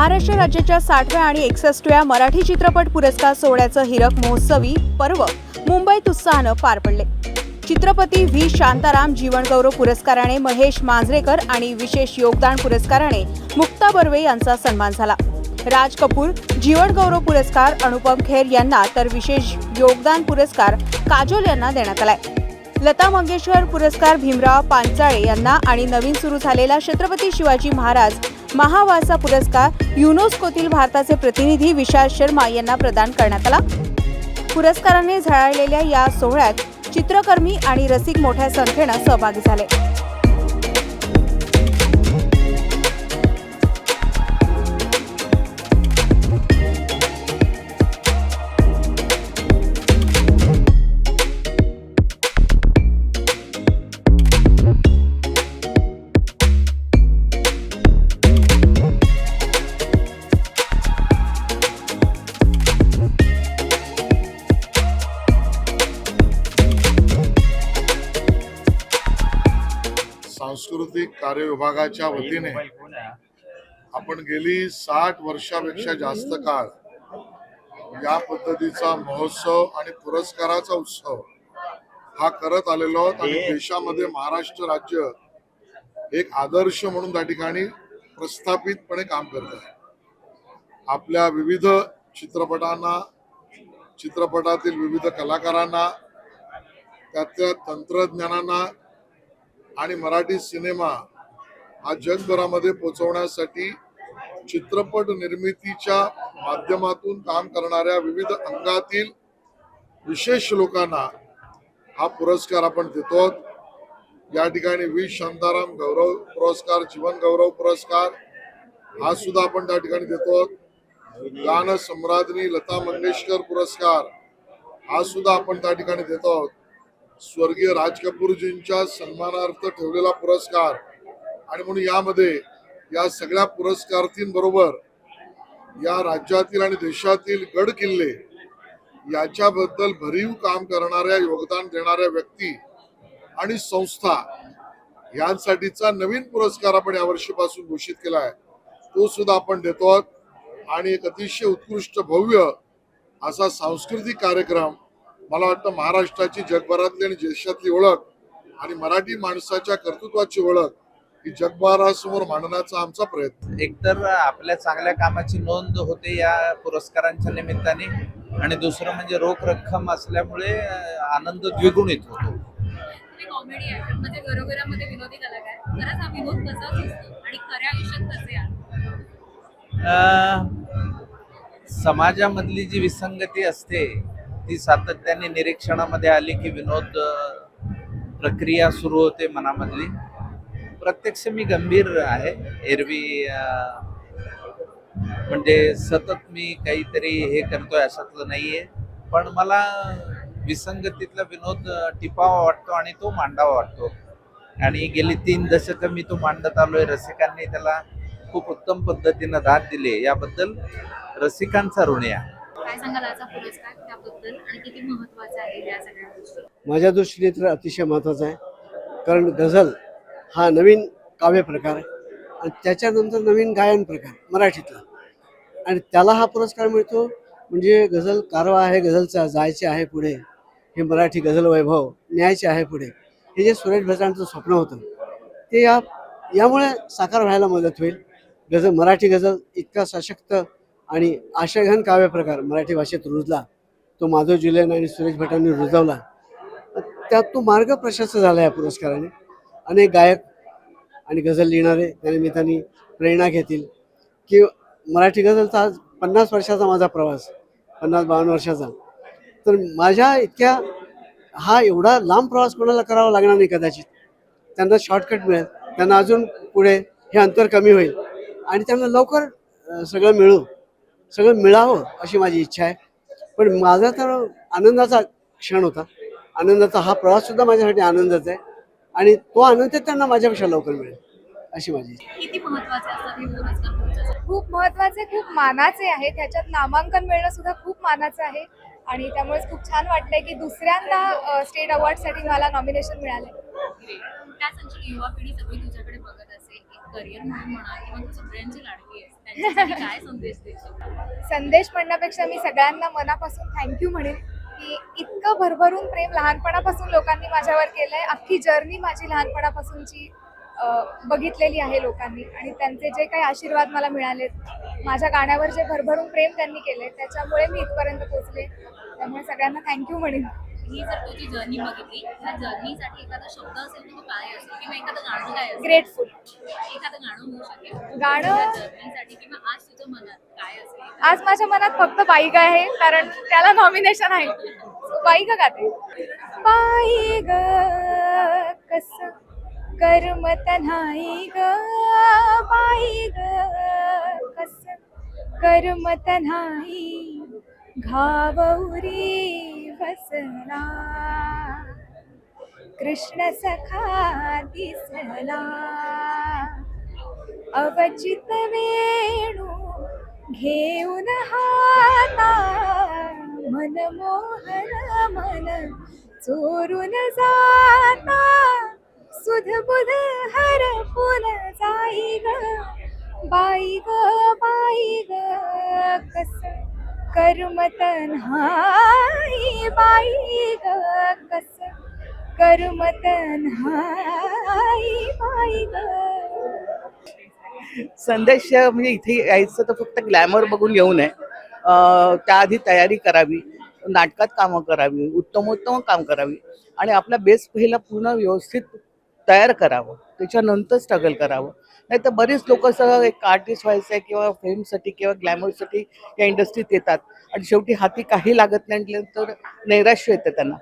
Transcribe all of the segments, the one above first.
महाराष्ट्र राज्याच्या साठव्या आणि एकसष्टव्या मराठी चित्रपट पुरस्कार सोहळ्याचं हिरक महोत्सवी पर्व मुंबईत उत्साहानं पार पडले. चित्रपती व्ही. शांताराम जीवनगौरव पुरस्काराने महेश मांजरेकर आणि विशेष योगदान पुरस्काराने मुक्ता बर्वे यांचा सन्मान झाला. राज कपूर जीवनगौरव पुरस्कार अनुपम खेर यांना तर विशेष योगदान पुरस्कार काजोल यांना देण्यात आलाय. लता मंगेशकर पुरस्कार भीमराव पांचाळे यांना आणि नवीन सुरू झालेला छत्रपती शिवाजी महाराज महावासा पुरस्कार युनेस्कोतील भारताचे प्रतिनिधी विशाल शर्मा यांना प्रदान करण्यात आला. पुरस्काराने झळाळलेल्या या सोहळ्यात चित्रकर्मी आणि रसिक मोठ्या संख्येनं सहभागी झाले. सांस्कृतिक कार्य विभागाच्या वतीने आपण गेली साठ वर्षापेक्षा जास्त काळ या पद्धतीचा महोत्सव आणि पुरस्काराचा उत्सव हा करत आलेलो आहोत आणि देशामध्ये महाराष्ट्र राज्य एक आदर्श म्हणून त्या ठिकाणी प्रस्थापितपणे काम करत आहे. आपल्या विविध चित्रपटांना चित्रपटातील विविध कलाकारांना त्यातल्या तंत्रज्ञानांना आणि मराठी सिनेमा हा जगभरामध्ये पोहोचवण्यासाठी चित्रपट निर्मितीच्या माध्यमातून काम करणाऱ्या विविध अंगातील विशेष लोकांना हा पुरस्कार आपण देतो या ठिकाणी वी. शांताराम गौरव पुरस्कार जीवन गौरव पुरस्कार हा सुद्धा आपण त्या ठिकाणी देतो गान सम्राज्ञी लता मंगेशकर पुरस्कार हा सुद्धा आपण त्या ठिकाणी देतो आहोत. स्वर्गीय राज कपूरजींच्या सन्मानार्थ ठेवलेला पुरस्कार आणि म्हणून यामध्ये या सगळ्या पुरस्कारार्थींबरोबर या राज्यातील आणि देशातील गड किल्ले याच्याबद्दल भरीव काम करणाऱ्या योगदान देणाऱ्या व्यक्ती आणि संस्था यांसाठीचा नवीन पुरस्कार आपण यावर्षीपासून घोषित केला आहे तो सुद्धा आपण देतो आहोत. आणि एक अतिशय उत्कृष्ट भव्य असा सांस्कृतिक कार्यक्रम मला वाटतं महाराष्ट्राची जगभरातली आणि देशातली ओळख आणि मराठी माणसाच्या कर्तृत्वाची ओळख ही जगभरासमोर मांडण्याचा आमचा प्रयत्न. एकतर आपल्या चांगल्या कामाची नोंद होते या पुरस्कारांच्या निमित्ताने आणि दुसरं म्हणजे रोख रक्कम असल्यामुळे आनंद द्विगुणित होतो. तुम्ही कॉमेडी ऍक्टर म्हणजे समाजामधली जी विसंगती असते ती सातत्याने निरीक्षणामध्ये आली की विनोद प्रक्रिया सुरू होते मनामधली. प्रत्यक्ष मी गंभीर आहे. एरवी म्हणजे सतत मी काहीतरी हे करतोय अशातलं नाहीये. पण मला विसंगतीतला विनोद टिपावा वाटतो आणि तो मांडावा वाटतो. आणि गेली तीन दशकं मी तो मांडत आलोय. रसिकांनी त्याला खूप उत्तम पद्धतीनं दाद दिली याबद्दल रसिकांचा ऋण आहे. काय सांगाल आजचा पुरस्कार त्याबद्दल? आणि किती महत्त्वाचा आहे या सगळ्या गोष्टी? माझ्या दृष्टीने तर अतिशय महत्त्वाचा आहे. कारण गझल हा नवीन काव्य प्रकार आहे. आणि त्याच्यानंतर नवीन गायन प्रकार मराठीतला. आणि त्याला हा पुरस्कार मिळतो म्हणजे गझल कारवा आहे गझलचा जायचे आहे पुढे. हे मराठी गझल वैभव न्यायचे आहे पुढे. हे जे सुरेश भटांचं स्वप्न होतं ते या यामुळे साकार व्हायला मदत होईल. गझल मराठी गझल इतका सशक्त आणि आशयघन काव्य प्रकार मराठी भाषेत रुजला. तो माधव जुलेन आणि सुरेश भटांनी रुजवला. त्यात तो मार्ग प्रशस्त झाला या पुरस्काराने. अनेक गायक आणि गझल लिहिणारे त्या निमित्ताने प्रेरणा घेतील. की मराठी गझलचा आज पन्नास वर्षाचा माझा प्रवास पन्नास बावन्न वर्षाचा. तर माझ्या इतक्या हा एवढा लांब प्रवास कोणाला करावा लागणार नाही कदाचित. त्यांना शॉर्टकट मिळेल. त्यांना अजून पुढे हे अंतर कमी होईल. आणि त्यांना लवकर सगळं मिळू. सगळं मिळावं अशी माझी इच्छा आहे. पण माझा तर आनंदाचा क्षण होता. आनंदाचा हा प्रवास सुद्धा माझ्यासाठी आनंदाचा आहे. आणि तो आनंद त्यांना माझ्यापेक्षा लवकर मिळेल अशी माझी आहे. हे खूप महत्त्वाचे खूप मानाचे आहेत. ह्याच्यात नामांकन मिळणं सुद्धा खूप मानाचं आहे. आणि त्यामुळेच खूप छान वाटलंय की दुसऱ्यांदा स्टेट अवॉर्डसाठी मला नॉमिनेशन सांगशील युवा पिढी सगळी तुझ्याकडे बघत असेल एक करिअर म्हणून म्हणा किंवा सगळ्यांची लाडकी आहेस त्यांच्यासाठी काय संदेश देशील संदेश म्हणण्यापेक्षा मी सगळ्यांना मनापासून थँक्यू म्हणेन की इतकं भरभरून प्रेम लहानपणापासून लोकांनी माझ्यावर केलंय. अख्खी जर्नी माझी लहानपणापासूनची बघितलेली आहे लोकांनी. आणि त्यांचे जे काही आशीर्वाद मला मिळालेत माझ्या गाण्यावर जे भरभरून प्रेम त्यांनी केले त्याच्यामुळे मी इथपर्यंत पोचले त्यामुळे सगळ्यांना थँक्यू म्हणेन. ही जर तुझी जर्नी बघितली त्या जर्नीसाठी एखादा शब्द असेल तर तो काय असेल किंवा एखादं गाणं काय असेल ग्रेटफुल एखादं गाणं होऊ शकेल. गाणं- जर्नीसाठी किंवा आज तुझ्या मनात काय असेल? आज माझ्या मनात फक्त बाईक आहे कारण त्याला नॉमिनेशन आहे. बाईक गाते बाई ग कस करमत नाही ग? बाई ग कस करमत नाही घावरी बसला कृष्ण सखा दिसला। अवचित वेणू घेऊन हाता। मनमोहन मन चोरून जाता। सुध बुध हर फुल जाई ग बाई ग बाई ग कस करमत नाही बाई ग कस? करमत नाही बाई ग. संदेश म्हणजे इथे यायचं तर फक्त ग्लॅमर बघून येऊ नये. त्याआधी तयारी करावी नाटकात कामं करावी उत्तमोत्तम काम करावी. आणि आपला बेस पहिला पूर्ण व्यवस्थित तयार करावं त्याच्यानंतर स्ट्रगल करावं. नाही तर बरेच लोक असं एक आर्टिस्ट व्हायचं आहे किंवा फेमसाठी किंवा ग्लॅमरसाठी या इंडस्ट्रीत येतात. आणि शेवटी हाती काही लागत नाही तर नैराश्य येतं त्यांना.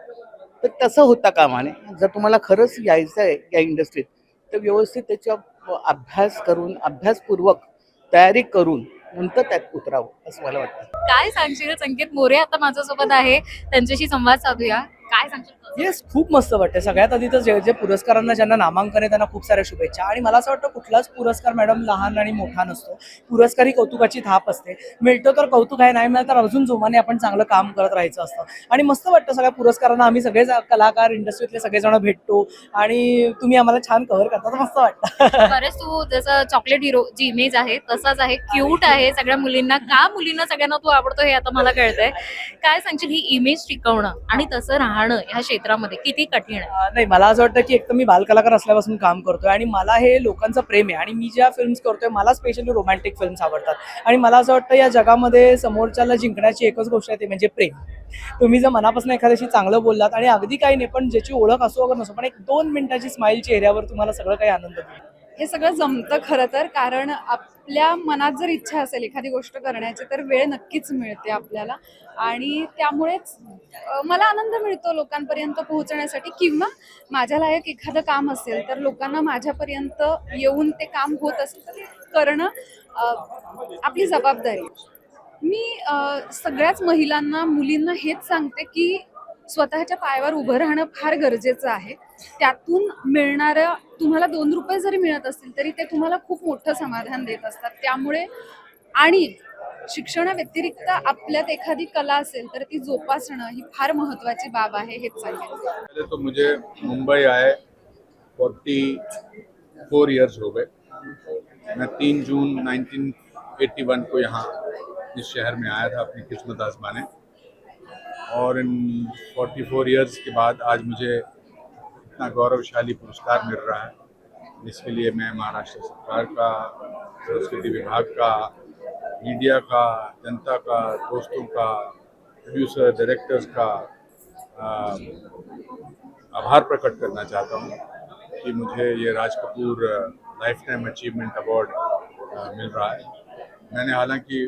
तर तसं होता कामाने. जर तुम्हाला खरंच यायचं आहे या इंडस्ट्रीत तर व्यवस्थित त्याच्या अभ्यास करून अभ्यासपूर्वक तयारी करून नंतर त्यात उतरावं असं मला वाटतं. काय सांगशील? संकेत मोरे आता माझ्यासोबत आहे. त्यांच्याशी संवाद साधूया. काय सांगशील? येस खूप मस्त वाटते सगळ्यात आधी तर जे जे पुरस्कारांना ज्यांना नामांकन आहे त्यांना खूप साऱ्या शुभेच्छा. आणि मला असं वाटतं कुठलाच पुरस्कार मॅडम लहान आणि मोठा नसतो. पुरस्कार ही कौतुकाची थाप असते. मिळतो तर कौतुक आहे नाही मिळालं तर अजून जोमाने आपण चांगलं काम करत राहायचं असतं. आणि मस्त वाटतं सगळ्या पुरस्कारांना. आम्ही सगळे कलाकार इंडस्ट्रीतले सगळेजण भेटतो. आणि तुम्ही आम्हाला छान कव्हर करता. तर मस्त वाटतं. बरेच तू जसं चॉकलेट हिरो जी इमेज आहे तसाच आहे. क्यूट आहे सगळ्या मुलींना. का मुलींना सगळ्यांना तू आवडतो हे आता मला कळतंय. काय सांगशील ही इमेज टिकवणं आणि तसं राहणं? ह्या क्षेत्रामध्ये किती कठीण आहे? नाही मला असं वाटतं की एक तर मी बालकलाकार असल्यापासून काम करतोय आणि मला हे लोकांचं प्रेम आहे आणि मी ज्या फिल्म्स करतोय मला स्पेशली रोमॅन्टिक फिल्म्स आवडतात. आणि मला असं वाटतं या जगामध्ये समोरच्याला जिंकण्याची एकच गोष्ट आहे ते म्हणजे प्रेम. तुम्ही जर मनापासून एखाद्याशी चांगलं बोललात आणि अगदी काही नाही पण ज्याची ओळख असो वगैरे नसो पण एक दोन मिनिटाची स्माईल चेहऱ्यावर तुम्हाला सगळं काही आनंद देईल हे सगळं जमतं खरं तर कारण आपल्या मनात जर इच्छा असेल एखादी गोष्ट करण्याची तर वेळ नक्कीच मिळते आपल्याला. आणि त्यामुळेच मला आनंद मिळतो लोकांपर्यंत पोहोचण्यासाठी किंवा माझ्या लायक एखादं काम असेल तर लोकांना माझ्यापर्यंत येऊन ते काम होत असेल तर करणं आपली जबाबदारी. मी सगळ्याच महिलांना मुलींना हेच सांगते की स्वतःच्या पायावर उभं राहणं फार गरजेचं आहे. त्यातून मिळणाऱ्या तुम्हाला दोन रुपये जरी मिळत असतील तरी ते तुम्हाला खूप मोठं समाधान देत असतात. त्यामुळे आणि शिक्षणाव्यतिरिक्त आपल्यात एखादी कला असेल तर ती जोपासणं ही फार महत्वाची बाब आहे हेच सांगेन. तो मुझे मुंबई आए फोर्टी फोर इयर्स हो गए. मैं तीन जून 1981 को यहाँ इस शहर में आया था अपनी किस्मत आजमाने। और इन 44 ईयर्स के बाद आज मुझे इतना गौरवशाली पुरस्कार मिल रहा है, जिसके लिए मैं महाराष्ट्र सरकार का, संस्कृति विभाग का मीडिया का, जनता का, दोस्तों का प्रोड्यूसर डायरेक्टर्स का आभार प्रकट करना चाहता हूँ कि मुझे ये Raj Kapoor lifetime achievement award mill रहा है। मैंने हालाँकि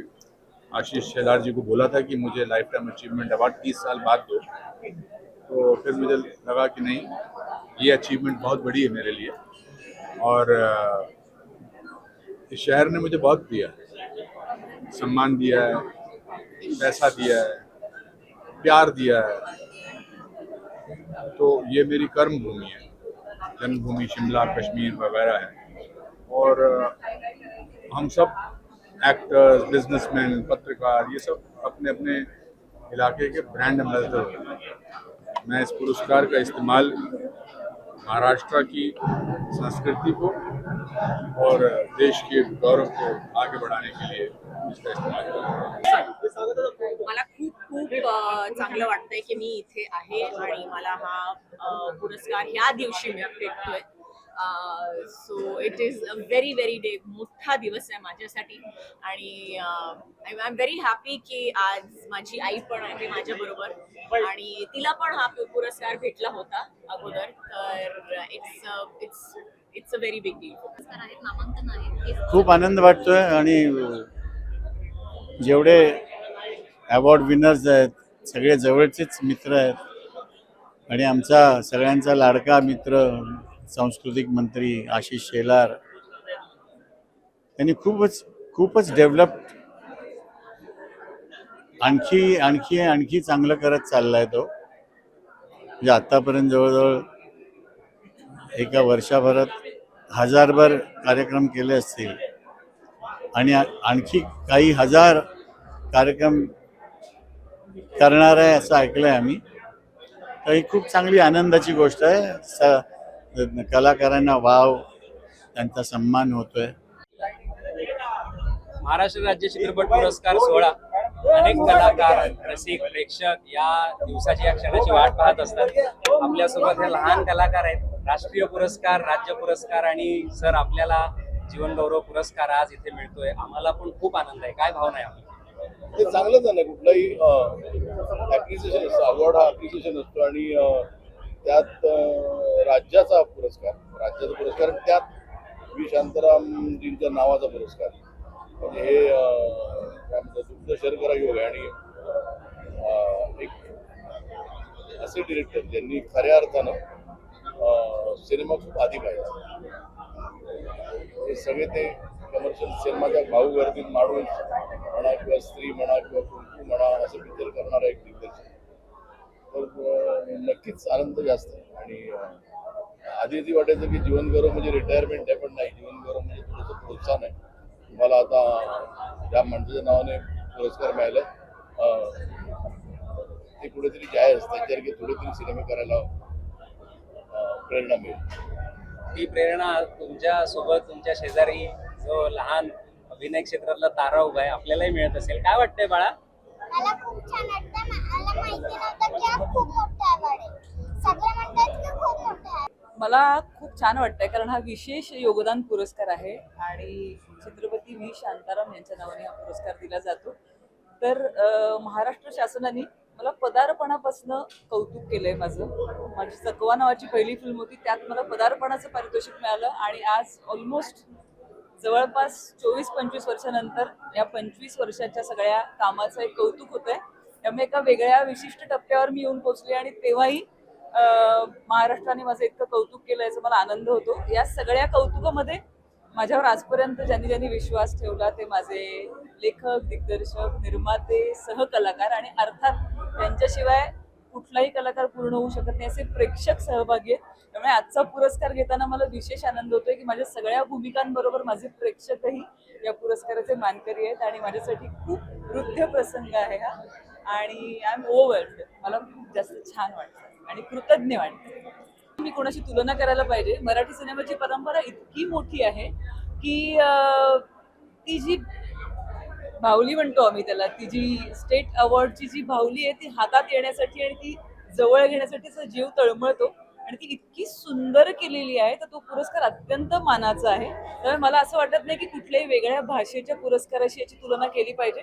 आशीष शेलार जी को बोला था कि मुझे लाइफ टाइम अचीवमेंट अवार्ड तीस साल बाद दो। तो फिर मुझे लगा कि नहीं, ये अचीवमेंट बहुत बड़ी है मेरे लिए। और, इस शहर ने मुझे बहुत दिया। सम्मान दिया है, पैसा दिया है, प्यार दिया है। तो ये मेरी कर्म भूमि है। जन्मभूमि शिमला, कश्मीर वगैरह है। और, हम सब एक्टर्स बिजनेसमैन पत्रकार, ये सब अपने अपने इलाके के ब्रांड एम्बेसडर होते हैं। मैं इस पुरस्कार का इस्तेमाल महाराष्ट्र की संस्कृति को और देश के गौरव को आगे बढ़ाने के लिए इसका इस्तेमाल करें मला खूप खूप चांगलं वाटतंय की मी इथे आहे आणि मला हा पुरस्कार ह्या दिवशी भेटतोय so it is a very very day मोठा दिवस आहे माझ्यासाठी. आणि आय एम व्हेरी हॅपी की आज माझी आई पण आहे माझ्या बरोबर. आणि तिला पण हा पुरस्कार भेटला होता अगोदर. तर it's it's it's a very big deal खूप आनंद वाटतोय आणि जेवढे अवॉर्ड विनर्स आहेत सगळे जवळचेच मित्र आहेत. आणि आमचा सगळ्यांचा लाडका मित्र सांस्कृतिक मंत्री आशिष शेलार त्यांनी खूपच खूपच डेव्हलप आणखी आणखी आणखी चांगलं करत चाललाय तो. म्हणजे आतापर्यंत जवळजवळ एका वर्षाभरात हजारभर कार्यक्रम केले असतील. आणि आणखी काही हजार कार्यक्रम करणार आहे असं ऐकलंय आम्ही. तर ही खूप चांगली आनंदाची गोष्ट आहे. स कलाकारांना वाव त्यांचा सन्मान होतोय. महाराष्ट्र राज्य चित्रपट पुरस्कार सोहळा. अनेक कलाकार रसिक प्रेक्षक या दिवसाची या क्षणाची वाट पाहत असतात. आपल्यासोबत हे लहान कलाकार आहेत. राष्ट्रीय पुरस्कार राज्य पुरस्कार आणि सर आपल्याला जीवन गौरव पुरस्कार आज इथे मिळतोय. आम्हाला पण खूप आनंद आहे. काय भावना आहे आपली? ते आहे ना कुठलाही ऍप्रिसिएशन असतं अवॉर्ड हा ऍप्रिसिएशन असतो आणि त्यात राज्याचा पुरस्कार राज्याचा पुरस्कार त्यात व्ही शांतारामजींच्या नावाचा पुरस्कार. म्हणजे हे काय म्हणतात दुग्ध शर्करा योग आहे आणि एक असे डिरेक्टर ज्यांनी खऱ्या अर्थानं सिनेमा खूप आधी पाहिजे हे सगळे ते कमर्शियल सिनेमाच्या भाऊ गर्दीत माणूस म्हणा किंवा स्त्री म्हणा किंवा कुंकू म्हणा असं पिक्चर करणारा एक दिग्दर्शक. तर नक्कीच आनंद जास्त आहे. आणि आधी आधी वाटायचं की जीवन गौरव म्हणजे रिटायरमेंट आहे पण नाही. जीवन गौरव म्हणजे थोडंसं प्रोत्साहन आहे. तुम्हाला आता ज्या माणसाच्या नावाने पुरस्कार मिळाले ते कुठेतरी जाहीर त्यांच्यासारखे थोडे तरी सिनेमे करायला प्रेरणा मिळेल. ती प्रेरणा तुमच्यासोबत तुमच्या शेजारी जो लहान अभिनय क्षेत्रातला तारा उभा आहे आपल्यालाही मिळत असेल. काय वाटतंय बाळा? मला खूप छान वाटतं. मला खूप छान वाटतंय कारण हा विशेष योगदान पुरस्कार आहे आणि छत्रपती व्ही. शांताराम यांच्या नावाने हा पुरस्कार दिला जातो. तर महाराष्ट्र शासनाने मला पदार्पणापासून कौतुक केलंय माझं. माझी चकवा नावाची पहिली फिल्म होती त्यात मला पदार्पणाचं पारितोषिक मिळालं आणि आज ऑलमोस्ट जवळपास चोवीस पंचवीस वर्षानंतर या पंचवीस वर्षाच्या सगळ्या कामाचं एक कौतुक होत आहे त्यामुळे एका वेगळ्या विशिष्ट टप्प्यावर मी येऊन पोचले आणि तेव्हाही महाराष्ट्राने माझं इतकं कौतुक केलं याचा मला आनंद होतो. या सगळ्या कौतुकामध्ये माझ्यावर आजपर्यंत ज्यांनी ज्यांनी विश्वास ठेवला ते माझे लेखक दिग्दर्शक निर्माते सहकलाकार आणि अर्थात त्यांच्याशिवाय कुठलाही कलाकार पूर्ण होऊ शकत नाही असे प्रेक्षक सहभागी आहेत. त्यामुळे आजचा पुरस्कार घेताना मला विशेष आनंद होतोय की माझ्या सगळ्या भूमिकांबरोबर माझे प्रेक्षकही या पुरस्काराचे मानकरी आहेत आणि माझ्यासाठी खूप वृद्ध प्रसंग आहे हा. आणि आय एम ओव्हर्ड मला खूप जास्त छान वाटतं आणि कृतज्ञ वाटतं. मी कोणाशी तुलना करायला पाहिजे. मराठी सिनेमाची परंपरा इतकी मोठी आहे की ती जी भावली म्हणतो आम्ही त्याला ती जी स्टेट अवॉर्डची जी भावली आहे ती हातात येण्यासाठी आणि ती जवळ घेण्यासाठीचा जीव तळमळतो आणि ती इतकी सुंदर केलेली आहे तर तो पुरस्कार अत्यंत मानाचा आहे. त्यामुळे मला असं वाटत नाही की कुठल्याही वेगळ्या भाषेच्या पुरस्काराशी याची तुलना केली पाहिजे.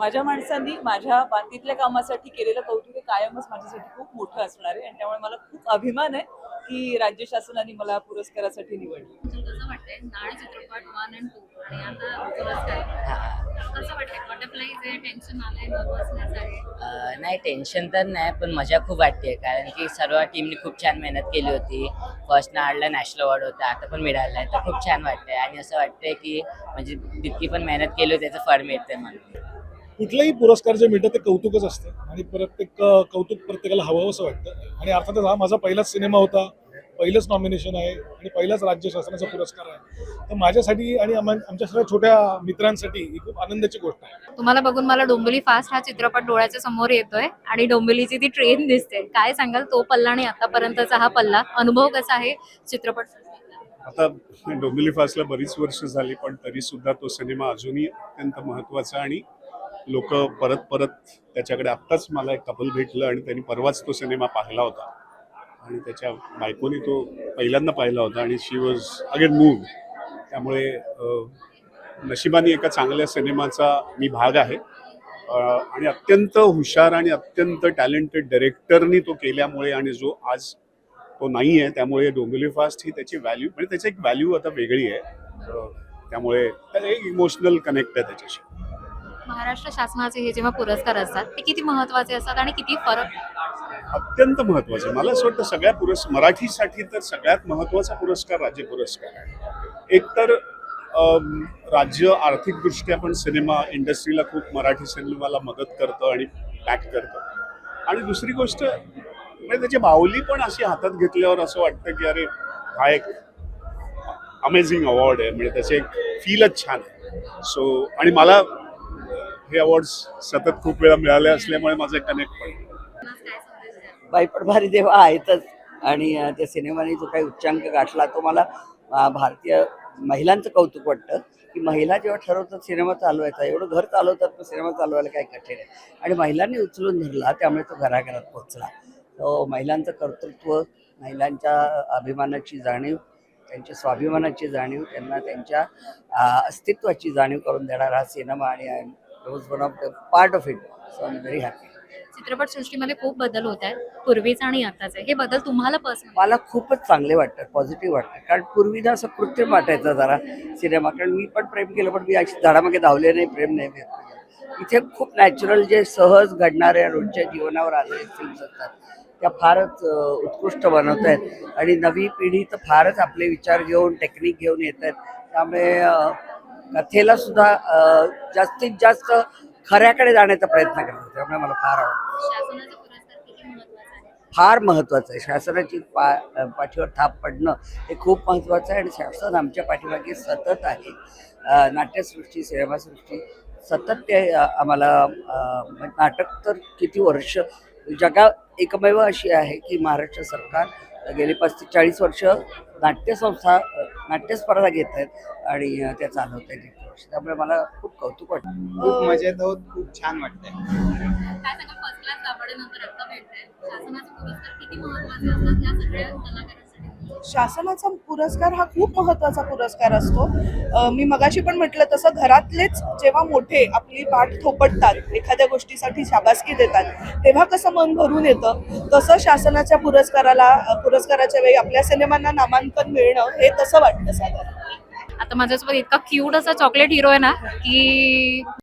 माझ्या माणसांनी माझ्या बातीतल्या कामासाठी केलेलं कौतुक हे कायमच माझ्यासाठी खूप मोठं असणार आहे. आणि त्यामुळे मला खूप अभिमान आहे की राज्य शासनाने मला पुरस्कारासाठी निवडलं. कसं वाटतंय? नाळ चित्रपट वन अँड टू आणि आता पुरस्कार कसं वाटतंय? बटरफ्लाईज आहे टेन्शन आलंय नर्वसनेस आहे. अं, नाही टेन्शन तर नाही पण मजा खूप वाटते कारण की सर्व टीमने खूप छान मेहनत केली होती. फर्स्ट नाडला नॅशनल अवॉर्ड होता आता पण मिळाला आहे. तर खूप छान वाटतंय. आणि असं वाटतंय की म्हणजे जितकी पण मेहनत केली होती त्याचं फळ मिळतंय म्हणून. कुठलाही पुरस्कार जे मिळतं ते कौतुकच असतं. आणि प्रत्येक कौतुक प्रत्येकाला हवं असं वाटतं. आणि अर्थातच हा माझा पहिलाच सिनेमा होता. पहिलंच नॉमिनेशन आहे. आणि पहिलाच राज्य शासनाचा पुरस्कार आहे. तर माझ्यासाठी आणि आमच्या सगळ्या छोट्या मित्रांसाठी ही खूप आनंदाची गोष्ट आहे. तुम्हाला बघून मला डोंबिवली फास्ट हा चित्रपट डोळ्याच्या समोर येतोय. आणि डोंबिवलीची ती ट्रेन दिसते. काय सांगाल तो पल्ला आणि आतापर्यंतचा हा पल्ला? अनुभव कसा आहे चित्रपट? आता डोंबिवली फास्टला बरीच वर्ष झाली पण तरी सुद्धा तो सिनेमा अजूनही अत्यंत महत्त्वाचा आणि लोक परत परत त्याच्याकडे आत्ताच मला एक कपल भेटलं आणि त्यांनी परवाच तो सिनेमा पाहिला होता. आणि त्याच्या बायकोनी तो पहिल्यांदा पाहिला होता आणि शी वॉज अगेन मूव त्यामुळे नशिबाने एका चांगल्या सिनेमाचा मी भाग आहे. आणि अत्यंत हुशार आणि अत्यंत टॅलेंटेड डायरेक्टरनी तो केल्यामुळे आणि जो आज तो नाही आहे त्यामुळे डोंबिवली फास्ट ही त्याची व्हॅल्यू म्हणजे त्याची एक व्हॅल्यू आता वेगळी आहे. त्यामुळे एक इमोशनल कनेक्ट आहे त्याच्याशी. महाराष्ट्र शासनाचे हे जेव्हा पुरस्कार असतात ते किती महत्त्वाचे असतात आणि किती फरक? अत्यंत महत्त्वाचे मला असं वाटतं सगळ्या पुरस् मराठीसाठी तर सगळ्यात महत्त्वाचा पुरस्कार राज्य पुरस्कार आहे. एकतर राज्य आर्थिकदृष्ट्या पण सिनेमा इंडस्ट्रीला खूप मराठी सिनेमाला मदत करतं आणि पॅक करतं. आणि दुसरी गोष्ट म्हणजे त्याची बाहुली पण अशी हातात घेतल्यावर असं वाटतं की अरे हा एक अमेझिंग अवॉर्ड आहे. म्हणजे त्याचे एक फीलच छान आहे. सो आणि मला हे अवॉर्ड्स सतत खूप वेळा मिळाले असल्यामुळे माझं कनेक्ट पण. बाईपण भारी देवा आहेतच. आणि त्या सिनेमाने जो काही उच्चांक गाठला तो मला भारतीय महिलांचं कौतुक वाटतं. की महिला जेव्हा ठरवतात सिनेमा चालवायचा एवढं घर चालवतात पण सिनेमा चालवायला काय कठीण आहे? आणि महिलांनी उचलून धरला त्यामुळे तो घराघरात पोहोचला. तो महिलांचं कर्तृत्व महिलांच्या अभिमानाची जाणीव त्यांच्या स्वाभिमानाची जाणीव त्यांना त्यांच्या अस्तित्वाची जाणीव करून देणारा हा सिनेमा आणि was one of the part of it so I very happy चित्रपट सृष्टीमध्ये खूप बदल होत आहेत. पूर्वीचा आणि आताचे हे बदल तुम्हाला पर्सनल मला खूपच चांगले वाटतात पॉझिटिव्ह वाटतात. कारण पूर्वी ना असं कृत्रिम वाटायचं जरा सिनेमा. कारण मी पण प्रेम केलं पण मी अशी झाडामागे धावले नाही प्रेम नाही व्यक्त केलं. इथे खूप नॅचरल जे सहज घडणाऱ्या रोजच्या जीवनावर आधारित फिल्म्स असतात. त्या फारच उत्कृष्ट बनवत आहेत. आणि नवी पिढी तर फारच आपले विचार घेऊन टेक्निक घेऊन येत आहेत. त्यामुळे कथेला सुद्धा जास्तीत जास्त खऱ्याकडे जाण्याचा प्रयत्न करतात त्यामुळे मला फार आवडतं फार महत्त्वाचं आहे. शासनाची पा पाठीवर थाप पडणं हे खूप महत्त्वाचं आहे आणि शासन आमच्या पाठीमागे सतत आहे. नाट्यसृष्टी सिनेमासृष्टी सतत ते आम्हाला नाटक तर किती वर्ष जगा एकमेव अशी आहे की महाराष्ट्र सरकार गेली पस्तीस चाळीस वर्ष नाट्यसंस्था नाट्यस्पर्धा घेत आहेत आणि त्या चालवत आहेत. त्यामुळे मला खूप कौतुक वाटतं. खूप मजेत होत खूप छान वाटतंय. किती महत्त्वाचे असतात या सगळ्या कलाकारांसाठी. शासनाचा पुरस्कार हा खूप महत्त्वाचा पुरस्कार असतो. मी मगाशी पण म्हटलं तसं घरातलेच जेव्हा मोठे आपली पाठ थोपटतात एखाद्या गोष्टीसाठी शाबासकी देतात तेव्हा कसं मन भरून येतं? तसं शासनाच्या पुरस्काराला पुरस्काराच्या वेळी आपल्या सिनेमांना नामांकन मिळणं हे तसं वाटतं साधारण. आता माझ्यासोबत इतका क्यूट असा चॉकलेट हिरो आहे ना की